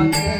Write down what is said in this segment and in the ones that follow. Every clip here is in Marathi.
Father.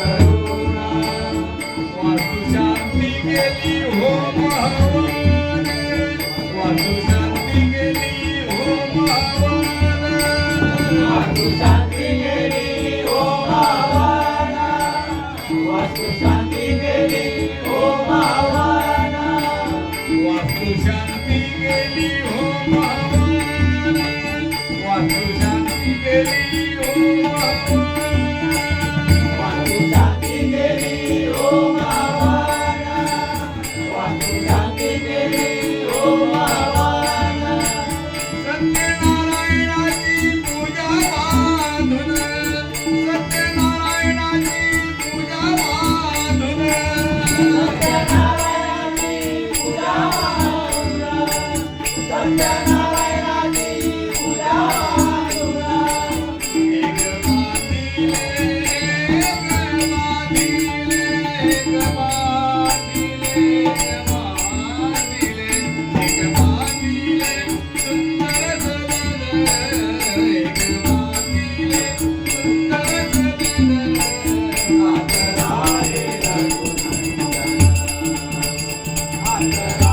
Thank you.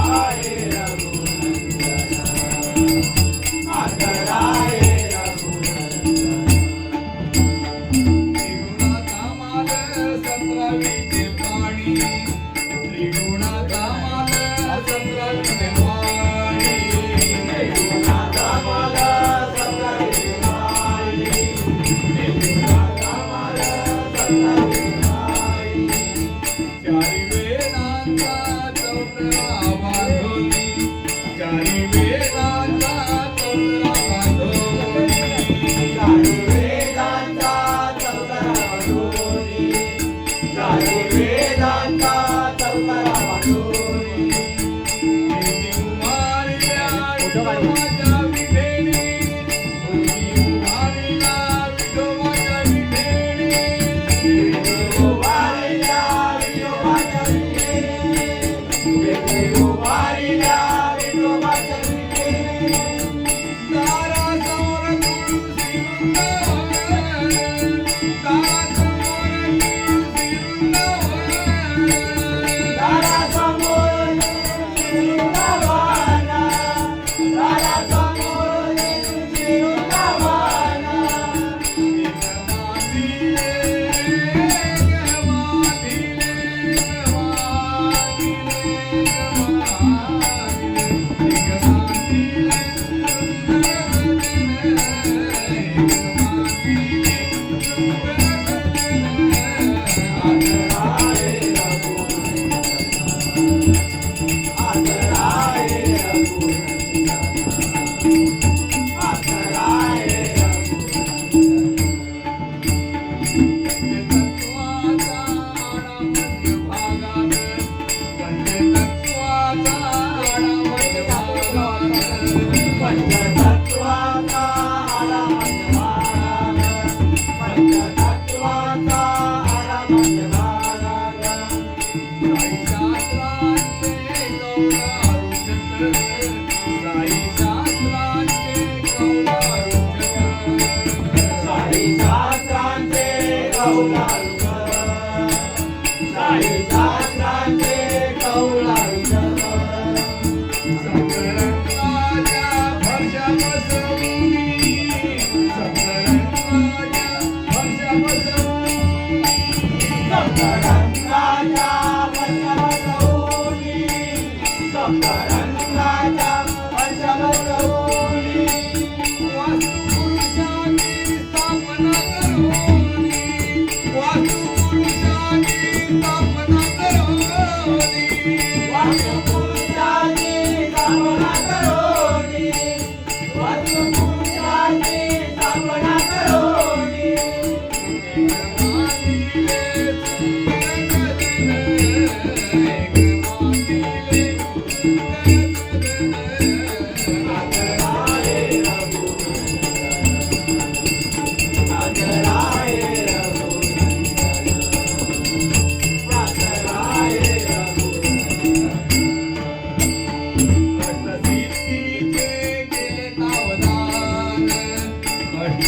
Sai, sai, sai, sai, Bye.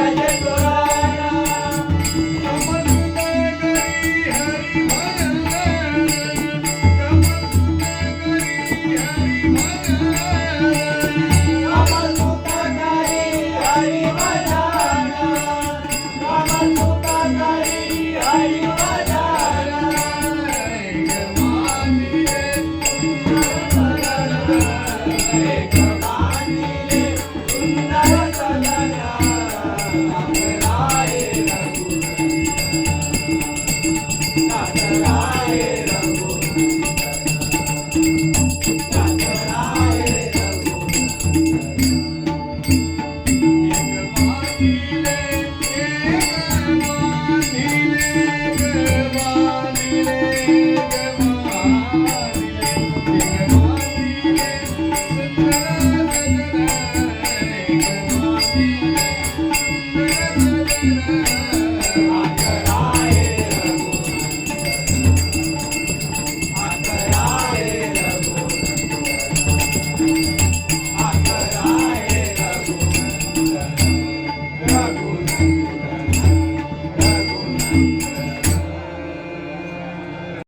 Olha, chegou.